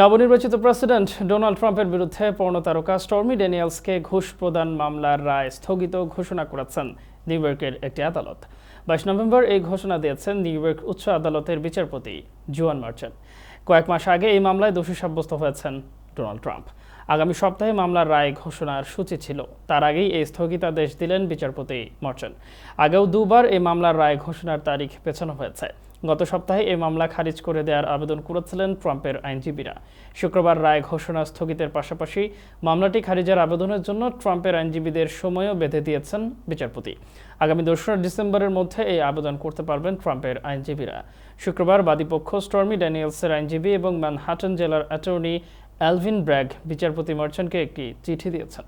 নবনির্বাচিত president Donald ট্রাম্পের বিরুদ্ধে পর্ণতারকা স্টর্মি ড্যানিয়েলসকে ঘুষ প্রদান মামলার রায় স্থগিত ঘোষণা করেছেন নিউ ইয়র্কের একটি আদালত। বাইশ নভেম্বর এই ঘোষণা দিয়েছেন নিউ ইয়র্ক উচ্চ আদালতের বিচারপতি জুয়ান মার্চেন্ট। কয়েক মাস আগে এই মামলায় দোষী সাব্যস্ত হয়েছেন ডোনাল্ড ট্রাম্প। আগামী সপ্তাহে মামলার রায় ঘোষণার সূচি ছিল। তার আগেই এই স্থগিতাদেশ দিলেন বিচারপতি মার্চেন্ট। আগেও দুবার এই মামলার রায় ঘোষণার তারিখ পেছানো হয়েছে। গত সপ্তাহে এই মামলা খারিজ করে দেওয়ার আবেদন করেছিলেন ট্রাম্পের আইনজীবীরা। শুক্রবার রায় ঘোষণা স্থগিতের পাশাপাশি মামলাটি খারিজের আবেদনের জন্য ট্রাম্পের আইনজীবীদের সময়ও বেঁধে দিয়েছেন বিচারপতি। আগামী দোসরা ডিসেম্বরের মধ্যে এই আবেদন করতে পারবেন ট্রাম্পের আইনজীবীরা। শুক্রবার বাদীপক্ষ স্টর্মি ড্যানিয়েলসের আইনজীবী এবং ম্যানহাটন জেলার অ্যাটর্নি অ্যালভিন ব্র্যাগ, বিচারপতি মার্চেন্টকে একটি চিঠি দিয়েছেন।